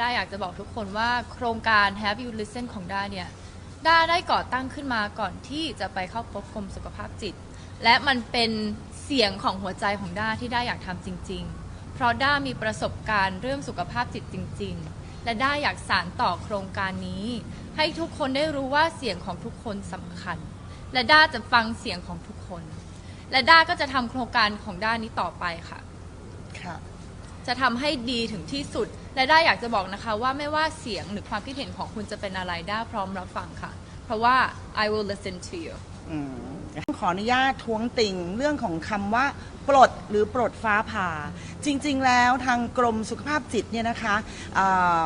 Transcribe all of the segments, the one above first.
ด้าอยากจะบอกทุกคนว่าโครงการ Have You Listen ของด้าเนี่ย ด้าได้ก่อตั้งขึ้นมาก่อนที่จะไปเข้าพบกรมสุขภาพจิต และมันเป็นเสียงของหัวใจของด้าที่ด้าอยากทำจริง ๆ เพราะด้ามีประสบการณ์เรื่องสุขภาพจิตจริง ๆ และด้าอยากสานต่อโครงการนี้ ให้ทุกคนได้รู้ว่าเสียงของทุกคนสำคัญ และด้าจะฟังเสียงของทุกคน และด้าก็จะทำโครงการของด้านี้ต่อไปค่ะค่ะ จะทำให้ดีถึงที่สุด และได้าอยากจะบอกนะคะว่าไม่ว่าเสียงหรือความคิดเห็นของคุณจะเป็นอะไรด้าพร้อมรับฟังค่ะ เพราะว่า I will listen to you อืมขออนุญาตท้วงติงเรื่องของคำว่า ปลดหรือปลดฟ้าผ่า จริง ๆ แล้วทางกรมสุขภาพจิตเนี่ยนะคะอ่า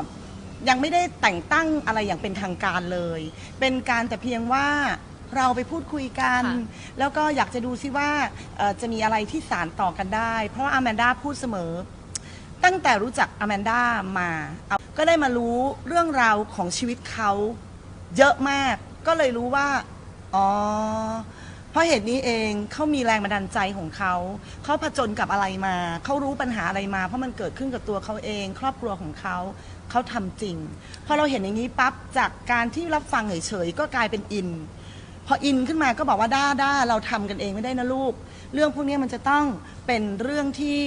ยังไม่ได้แต่งตั้งอะไรอย่างเป็นทางการเลย เป็นการแต่เพียงว่าเราไปพูดคุยกัน ค่ะ แล้วก็อยากจะดูซิว่าเอ่อจะมีอะไรที่สารต่อกันได้ เพราะว่าอาแมนด้าพูดเสมอ ตั้งแต่รู้จักอแมนด้ามาเอาก็ได้มารู้เรื่องราวของชีวิตเขาเยอะมาก ก็เลยรู้ว่า อ๋อ เพราะเหตุนี้เองเขามีแรงบันดาลใจของเขา เขาผจญกับอะไรมา เขารู้ปัญหาอะไรมา เพราะมันเกิดขึ้นกับตัวเขาเอง ครอบครัวของเขา เขาทำจริง พอเราเห็นอย่างนี้ปั๊บ จากการที่รับฟังเฉยๆ ก็กลายเป็นอิน พออินขึ้นมาก็บอกว่าด้าด้าเราทำกันเองไม่ได้นะลูก เรื่องพวกนี้มันจะต้องเป็นเรื่องที่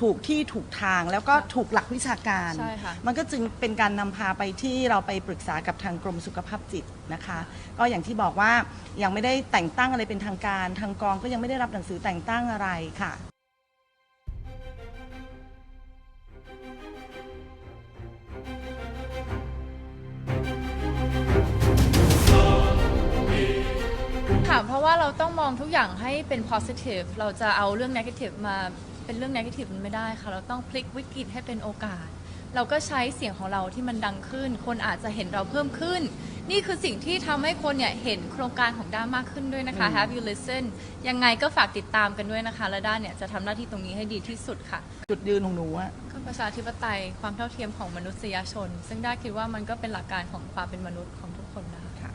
ถูกที่ถูกทางแล้วก็ถูกหลักวิชาการ ใช่ค่ะ มันก็จึงเป็นการนำพาไปที่เราไปปรึกษากับทางกรมสุขภาพจิตนะคะ ก็อย่างที่บอกว่ายังไม่ได้แต่งตั้งอะไรเป็นทางการ ทางกองก็ยังไม่ได้รับหนังสือแต่งตั้งอะไรค่ะ ค่ะเพราะว่าเราต้องมองทุกอย่างให้เป็น positive เราจะเอาเรื่อง negative มา เป็นเรื่อง negative มันไม่ได้ค่ะ เราต้องพลิกวิกฤตให้เป็นโอกาส เราก็ใช้เสียงของเราที่มันดังขึ้น คนอาจจะเห็นเราเพิ่มขึ้น นี่คือสิ่งที่ทำให้คนเนี่ยเห็นโครงการของด้านมากขึ้นด้วยนะคะอืม Have you listen ยังไงก็ฝากติดตามกันด้วยนะคะ และด้านเนี่ยจะทำหน้าที่ตรงนี้ให้ดีที่สุดค่ะ จุดยืนของหนูอะก็ประชาธิปไตยความเท่าเทียมของมนุษยชน ซึ่งได้าคิดว่ามันก็เป็นหลักการของความเป็นมนุษย์ของทุกคนนะคะ ค่ะ